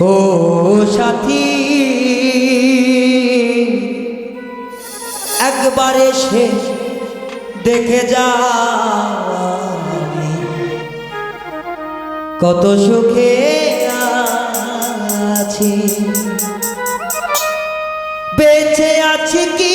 ও সাথী একবার এসে দেখে যা কত সুখে আছি। বেঁচে আছি কি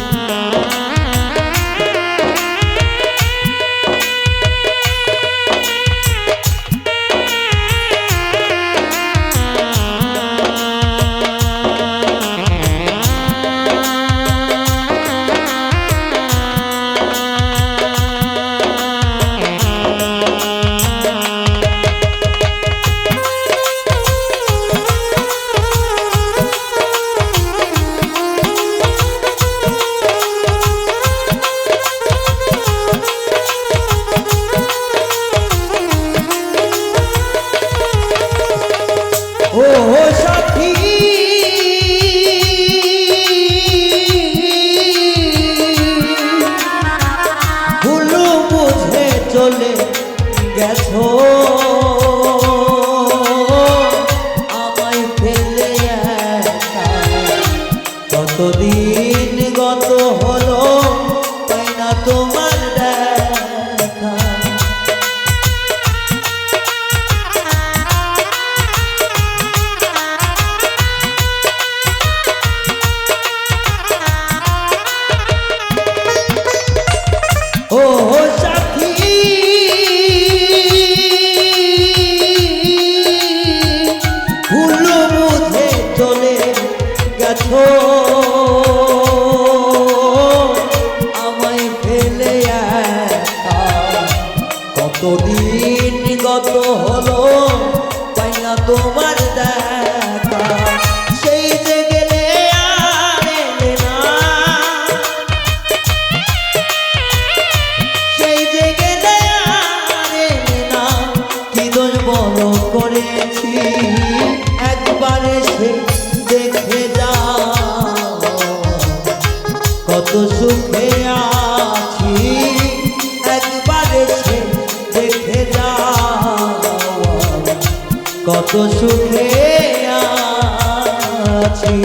গেছো। কতদিন গত হলো না তোমার দেখা? সেই যে গেলে না। সেই যে গেলে না। কি দোষ বড় করেছি? একবার কত সুখে আছি।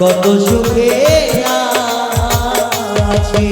কত সুখে আছি।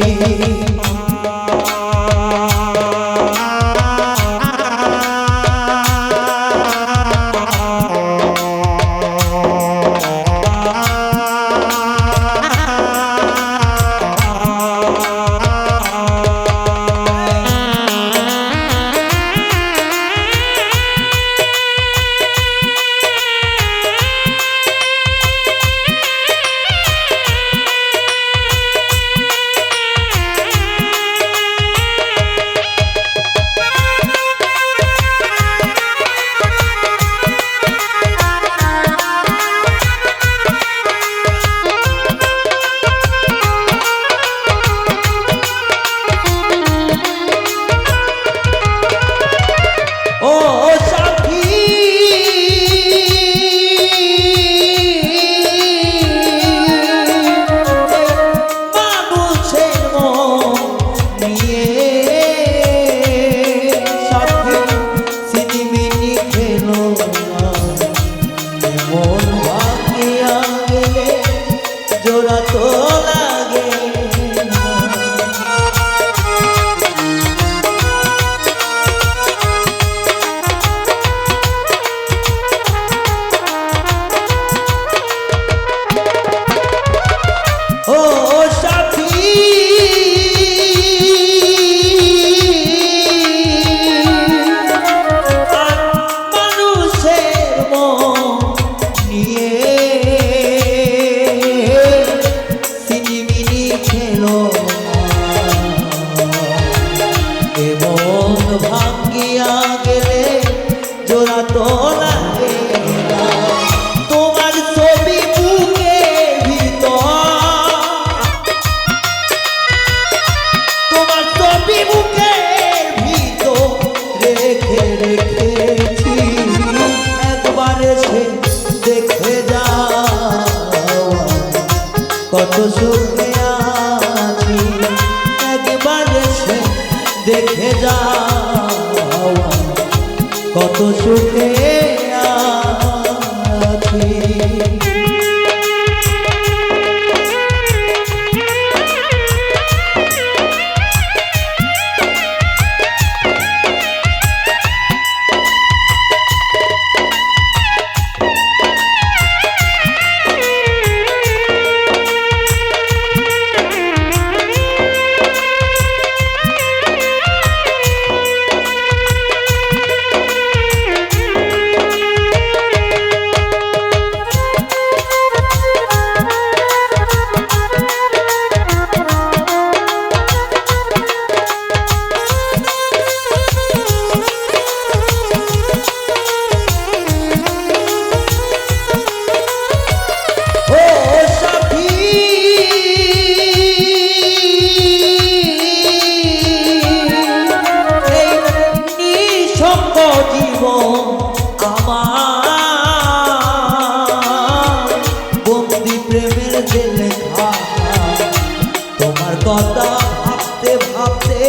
কথা ভাবতে ভাবতে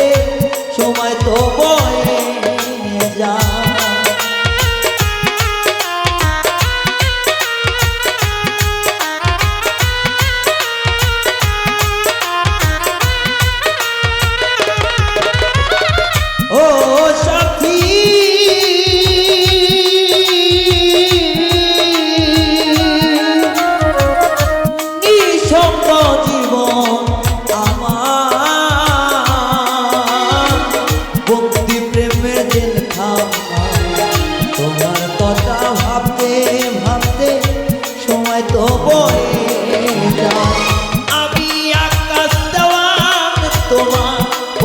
সময় তো বয়ে যায়।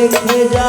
রেখে যা।